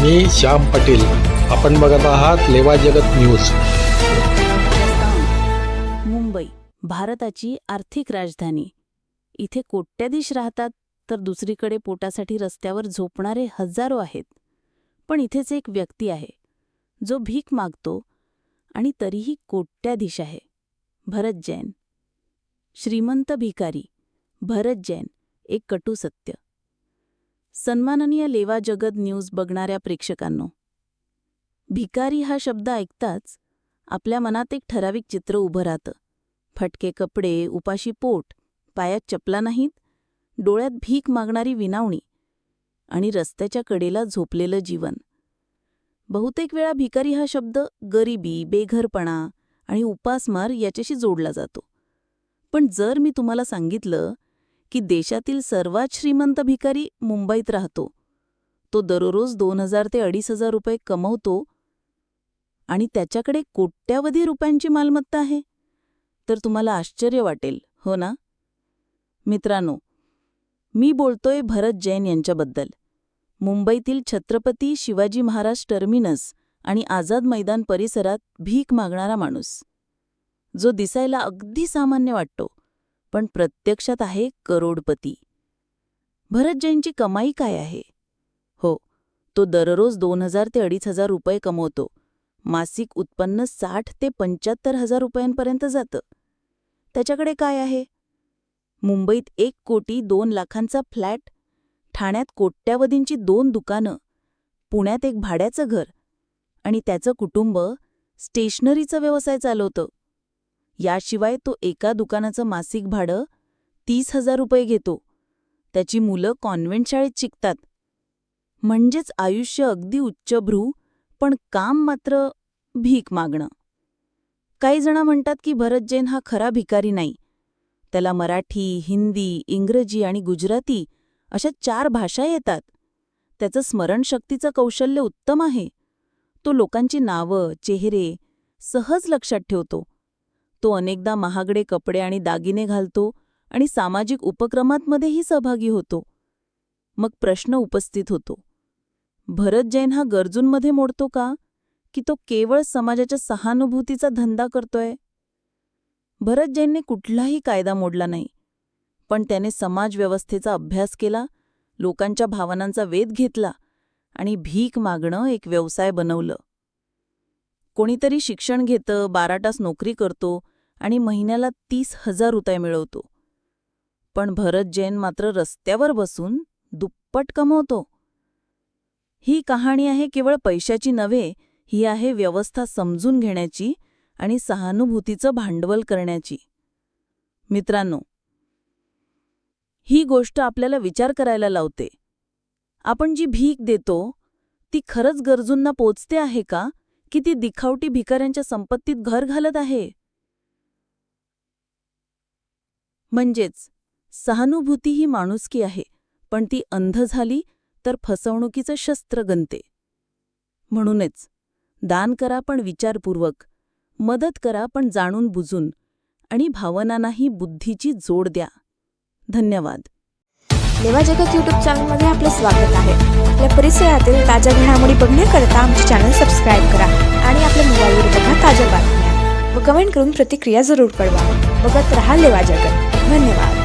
मी श्याम पाटील. आपण बघत आहात लेवा जगत न्यूज. मुंबई भारताची आर्थिक राजधानी. इथे कोट्याधीश राहतात तर दुसरीकडे पोटासाठी रस्त्यावर झोपणारे हजारो आहेत. पण इथेच एक व्यक्ती आहे. जो भीक मागतो आणि तरीही कोट्याधीश आहे. भरत जैन. श्रीमंत भिकारी. भरत जैन. एक कटू सत्य. सन्माननीय लेवा जगत न्यूज बघणाऱ्या प्रेक्षकांनो. भिकारी हा शब्द ऐकताच आपल्या मनात एक ठराविक चित्र उभं राहतं. फटके कपडे उपाशी पोट पायात चपला नाहीत डोळ्यात भीक मागणारी विनावणी आणि रस्त्याच्या कडेला झोपलेलं जीवन. बहुतेक वेळा भिकारी हा शब्द गरिबी बेघरपणा आणि उपासमार याच्याशी जोडला जातो. पण जर मी तुम्हाला सांगितलं की देशातील सर्वात श्रीमंत भिकारी मुंबईत राहतो. तो दररोज दोन हजार ते अडीच हजार रुपये कमवतो आणि त्याच्याकडे कोट्यावधी रुपयांची मालमत्ता आहे. तर तुम्हाला आश्चर्य वाटेल हो ना? मित्रांनो मी बोलतोय भरत जैन यांच्याबद्दल. मुंबईतील छत्रपती शिवाजी महाराज टर्मिनस आणि आझाद मैदान परिसरात भीक मागणारा माणूस. जो दिसायला अगदी सामान्य वाटतो. पण प्रत्यक्षात आहे करोडपती. भरत जैनची कमाई काय आहे? हो तो दररोज दोन हजार ते अडीच हजार रुपये कमवतो. मासिक उत्पन्न साठ ते पंच्याहत्तर हजार रुपयांपर्यंत जातं. त्याच्याकडे काय आहे? मुंबईत एक कोटी दोन लाखांचा फ्लॅट ठाण्यात कोट्यावधींची दोन दुकानं पुण्यात एक भाड्याचं घर आणि त्याचं कुटुंब स्टेशनरीचा व्यवसाय चालवतं. याशिवाय तो एका दुकानाचं मासिक भाडं तीस हजार रुपये घेतो. त्याची मुलं कॉन्व्हेंट शाळेत शिकतात. म्हणजेच आयुष्य अगदी उच्चभ्रू पण काम मात्र भीक मागणं. काही जण म्हणतात की भरत जैन हा खरा भिकारी नाही. त्याला मराठी हिंदी इंग्रजी आणि गुजराती अशा चार भाषा येतात. त्याचं स्मरणशक्तीचं कौशल्य उत्तम आहे. तो लोकांची नावं चेहरे सहज लक्षात ठेवतो. तो अनेकदा महागडे कपडे आणि दागिने घालतो आणि सामाजिक उपक्रमांमध्येही सहभागी होतो. मग प्रश्न उपस्थित होतो. भरत जैन हा गरजूंमध्ये मोडतो का? की तो केवळ समाजाच्या सहानुभूतीचा धंदा करतोय? भरत जैनने कुठलाही कायदा मोडला नाही. पण त्याने समाजव्यवस्थेचा अभ्यास केला लोकांच्या भावनांचा वेध घेतला आणि भीक मागणं एक व्यवसाय बनवलं. कोणीतरी शिक्षण घेतं बारा तास नोकरी करतो आणि महिन्याला तीस हजार रुपये मिळवतो. पण भरत जैन मात्र रस्त्यावर बसून दुप्पट कमवतो. ही कहाणी आहे केवळ पैशाची नव्हे ही आहे व्यवस्था समजून घेण्याची आणि सहानुभूतीचं भांडवल करण्याची. मित्रांनो ही गोष्ट आपल्याला विचार करायला लावते. आपण जी भीक देतो ती खरंच गरजूंना पोचते आहे का? की ती दिखावटी भिकाऱ्यांच्या संपत्तीत घर घालत आहे? म्हणजेच सहानुभूती ही माणुसकी आहे पण ती अंध झाली तर फसवणुकीचं शस्त्र गणते. म्हणूनच दान करा पण विचारपूर्वक मदत करा पण जाणून बुजून आणि भावनांनाही बुद्धीची जोड द्या. धन्यवाद. लेवा जगत यूट्यूब चॅनलमध्ये आपलं स्वागत आहे. आपल्या परिसरातील ताज्या घडामोडी बघण्याकरता आमचे चॅनल सबस्क्राईब करा आणि आपल्या मोबाईलवर बघा ताज्या बातम्या. व कमेंट करून प्रतिक्रिया जरूर कळवा. बघत रहा लेवा जगत. धन्यवाद